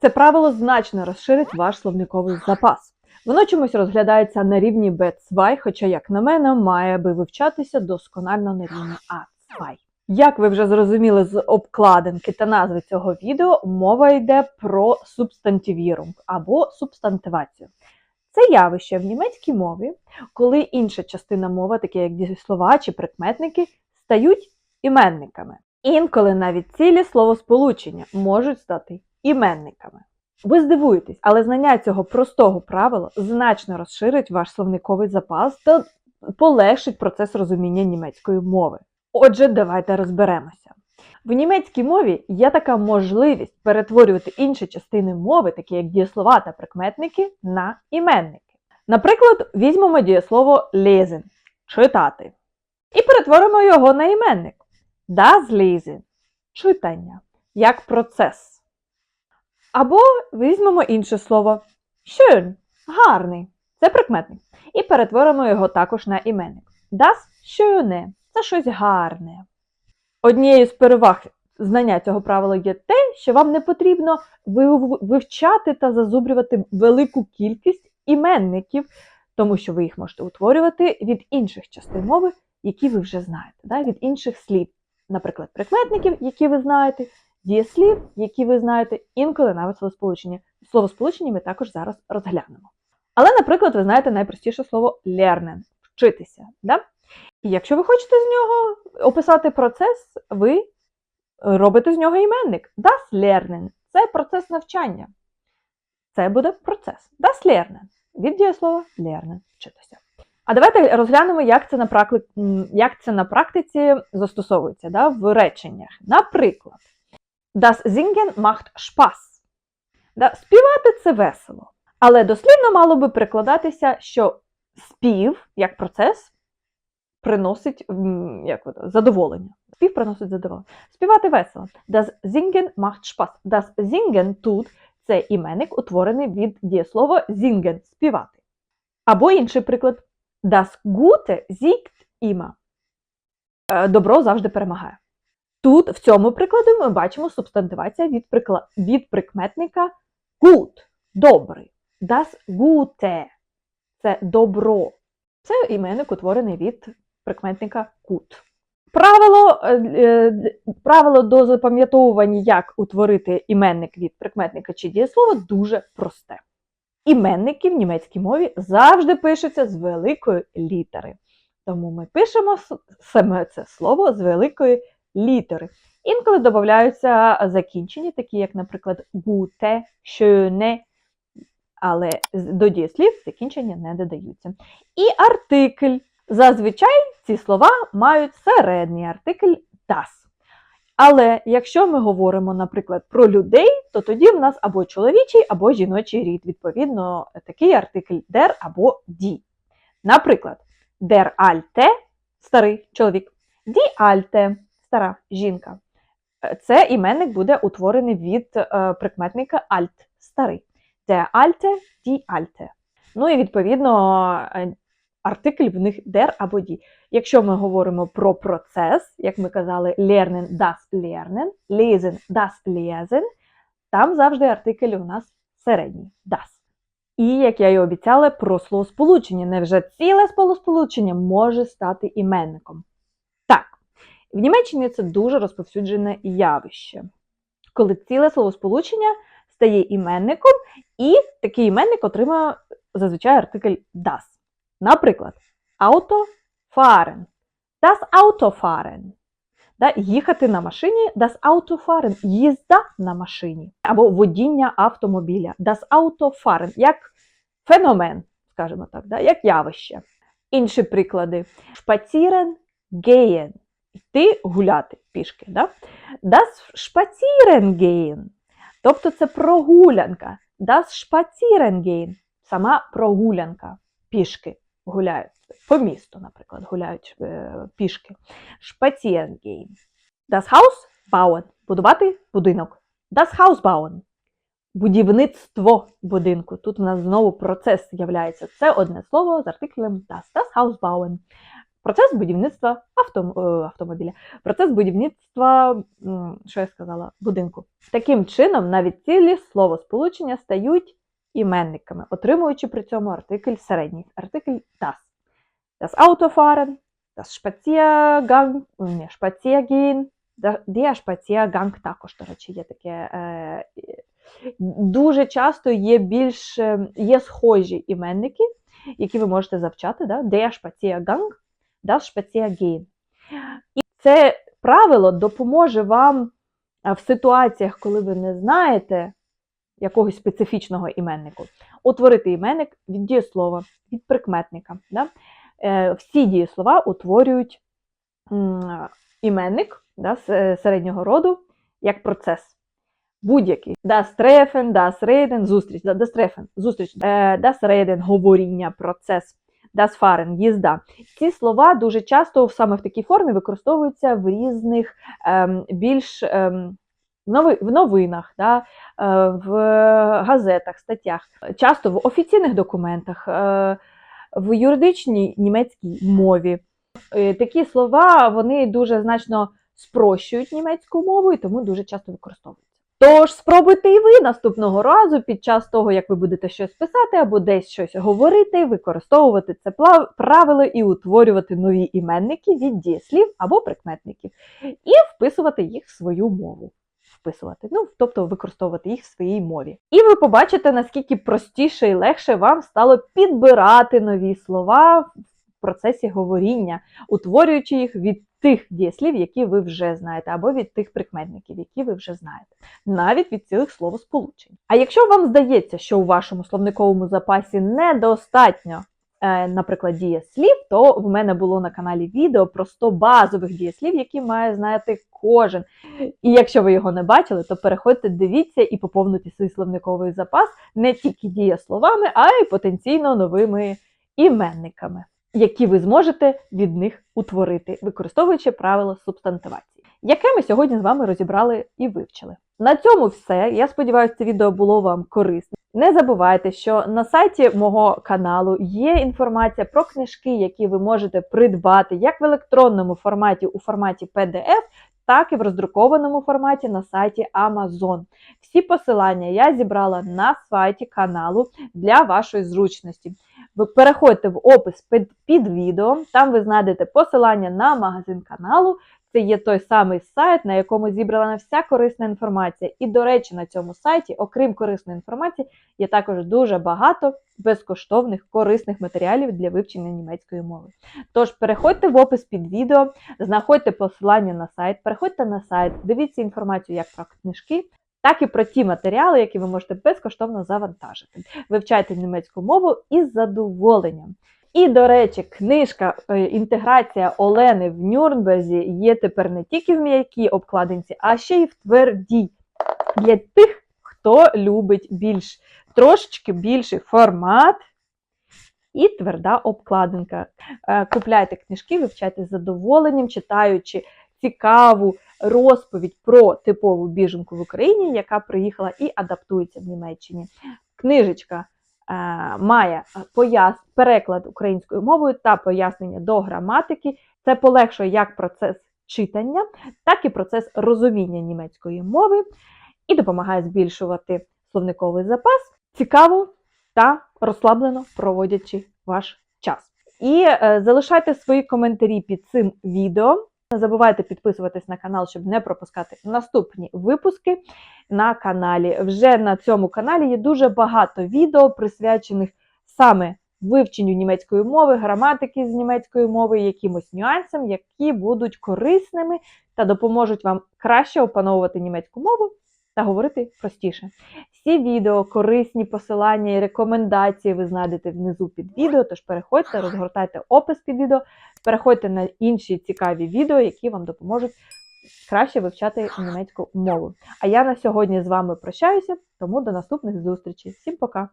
Це правило значно розширить ваш словниковий запас. Воно чомусь розглядається на рівні B2, хоча, як на мене, має би вивчатися досконально на рівні A2. Як ви вже зрозуміли з обкладинки та назви цього відео, мова йде про субстантивірунг або субстантивацію. Це явище в німецькій мові, коли інша частина мови, такі як дієслова чи прикметники, стають іменниками. Інколи навіть цілі словосполучення можуть стати іменниками. Ви здивуєтесь, але знання цього простого правила значно розширить ваш словниковий запас та полегшить процес розуміння німецької мови. Отже, давайте розберемося. В німецькій мові є така можливість перетворювати інші частини мови, такі як дієслова та прикметники, на іменники. Наприклад, візьмемо дієслово lesen – читати, і перетворимо його на іменник. Das Lesen – читання, як процес. Або візьмемо інше слово schön – гарний, це прикметник, і перетворимо його також на іменник. Das Schöne – це щось гарне. Однією з переваг знання цього правила є те, що вам не потрібно вивчати та зазубрювати велику кількість іменників, тому що ви їх можете утворювати від інших частин мови, які ви вже знаєте, від інших слів, наприклад, прикметників, які ви знаєте, дієслів, які ви знаєте, інколи навіть словосполучення. Словосполучення ми також зараз розглянемо. Але, наприклад, ви знаєте найпростіше слово lernen – вчитися. Да? І якщо ви хочете з нього описати процес, ви робите з нього іменник. Das Lernen – це процес навчання. Це буде процес. Das Lernen – від дієслова lernen – вчитися. А давайте розглянемо, як це на, пракли... м, як це на практиці застосовується да, в реченнях. Наприклад, Das Singen macht Spaß. Да, співати це весело. Але дослівно мало би прикладатися, що спів як процес приносить як воно, задоволення. Спів приносить задоволення. Співати весело. Das Singen macht Spaß. Das Singen тут це іменник, утворений від дієслова singen – співати. Або інший приклад. Das Gute siegt immer. Е, Добро завжди перемагає. Тут, в цьому прикладі, ми бачимо субстантивація від, від прикметника gut – добрий. Das Gute – це добро. Це іменник, утворений від прикметника gut. Правило, е, е, правило до запам'ятовування, як утворити іменник від прикметника чи дієслова, дуже просте. Іменники в німецькій мові завжди пишуться з великої літери. Тому ми пишемо саме це слово з великої літери. Інколи додаються закінчення, такі як, наприклад, gute, schöne, але до дієслів закінчення не додаються. І артикль. Зазвичай ці слова мають середній артикль das. Але якщо ми говоримо, наприклад, про людей, то тоді в нас або чоловічий, або жіночий рід. Відповідно, такий артикль der або die. Наприклад, der alte – старий чоловік, die alte – стара жінка. Е, Це іменник буде утворений від е, прикметника alt – старий. Der alte, die alte. Ну і відповідно е, артикль в них der або die. Якщо ми говоримо про процес, як ми казали, lernen, das lernen, lesen, das lesen, там завжди артикль у нас середній das. І, як я і обіцяла, про словосполучення. Невже ціле словосполучення може стати іменником? Так, в Німеччині це дуже розповсюджене явище, коли ціле словосполучення стає іменником, і такий іменник отримує зазвичай артикль das. Наприклад, auto fahren. Das Auto fahren. Да, їхати на машині das Auto fahren. Їзда на машині. Або водіння автомобіля. Das Auto fahren. Як феномен, скажімо так, да, як явище. Інші приклади. Spazieren gehen. Йти гуляти пішки. Да? Das Spazieren. Тобто це прогулянка. Das Spazieren. Сама прогулянка. Пішки гуляють. По місту, наприклад, гуляють е, пішки. Spazieren gehen. Das Haus bauen. Будувати будинок. Das Haus bauen. Будівництво будинку. Тут у нас знову процес з'являється. Це одне слово з артиклем das. Das Haus bauen. Процес будівництва авто, е, автомобіля, процес будівництва, що я сказала, будинку. Таким чином, навіть цілі словосполучення стають іменниками, отримуючи при цьому артикль середній, артикль das. Das Auto fahren, das Spaziergang, ні, Spaziergehen, der Spaziergang також, до речі, є таке. Е, дуже часто є більш е, є схожі іменники, які ви можете завчати, да? der Das Spaziergehen. І це правило допоможе вам в ситуаціях, коли ви не знаєте якогось специфічного іменнику, утворити іменник від дієслова, від прикметника. Да? Е, всі дієслова утворюють іменник да, е, середнього роду як процес. Будь-який. Das Treffen, das Reden, зустріч, das Treffen, зустріч, е, das Reden, говоріння, процес, das Fahren, їзда. Ці слова дуже часто саме в такій формі використовуються в різних ем, більш ем, в новинах, да, е, в газетах, статтях, часто в офіційних документах, е, в юридичній німецькій мові. Е, Такі слова вони дуже значно спрощують німецьку мову і тому дуже часто використовуються. Тож спробуйте і ви наступного разу під час того, як ви будете щось писати або десь щось говорити, використовувати це правило і утворювати нові іменники від дієслів або прикметників, і вписувати їх в свою мову. Вписувати, ну тобто використовувати їх в своїй мові. І ви побачите, наскільки простіше і легше вам стало підбирати нові слова процесі говоріння, утворюючи їх від тих дієслів, які ви вже знаєте, або від тих прикметників, які ви вже знаєте, навіть від цілих словосполучень. А якщо вам здається, що у вашому словниковому запасі недостатньо, е, наприклад, дієслів, то в мене було на каналі відео про 100 базових дієслів, які має знати кожен. І якщо ви його не бачили, то переходьте, дивіться і поповнюйте свій словниковий запас не тільки дієсловами, а й потенційно новими іменниками, які ви зможете від них утворити, використовуючи правило субстантивації, яке ми сьогодні з вами розібрали і вивчили. На цьому все. Я сподіваюся, це відео було вам корисне. Не забувайте, що на сайті мого каналу є інформація про книжки, які ви можете придбати як в електронному форматі у форматі PDF, так і в роздрукованому форматі на сайті Amazon. Всі посилання я зібрала на сайті каналу для вашої зручності. Ви переходьте в опис під, під відео, там ви знайдете посилання на магазин каналу. Це є той самий сайт, на якому зібрана вся корисна інформація. І, до речі, на цьому сайті, окрім корисної інформації, є також дуже багато безкоштовних корисних матеріалів для вивчення німецької мови. Тож переходьте в опис під відео, знаходьте посилання на сайт, переходьте на сайт, дивіться інформацію як про книжки, так і про ті матеріали, які ви можете безкоштовно завантажити. Вивчайте німецьку мову із задоволенням. І, до речі, книжка е, Інтеграція Олени в Нюрнберзі є тепер не тільки в м'якій обкладинці, а ще й в твердій. Для тих, хто любить більш трошечки більший формат і тверда обкладинка. Е, Купляйте книжки, вивчайте з задоволенням, читаючи цікаву розповідь про типову біженку в Україні, яка приїхала і адаптується в Німеччині. Книжечка е, має переклад українською мовою та пояснення до граматики. Це полегшує як процес читання, так і процес розуміння німецької мови і допомагає збільшувати словниковий запас цікаво та розслаблено проводячи ваш час. І е, залишайте свої коментарі під цим відео. Не забувайте підписуватись на канал, щоб не пропускати наступні випуски на каналі. Вже на цьому каналі є дуже багато відео, присвячених саме вивченню німецької мови, граматики з німецької мови, якимось нюансам, які будуть корисними та допоможуть вам краще опановувати німецьку мову та говорити простіше. Всі відео, корисні посилання і рекомендації ви знайдете внизу під відео, тож переходьте, розгортайте опис під відео, переходьте на інші цікаві відео, які вам допоможуть краще вивчати німецьку мову. А я на сьогодні з вами прощаюся, тому до наступних зустрічей. Всім пока!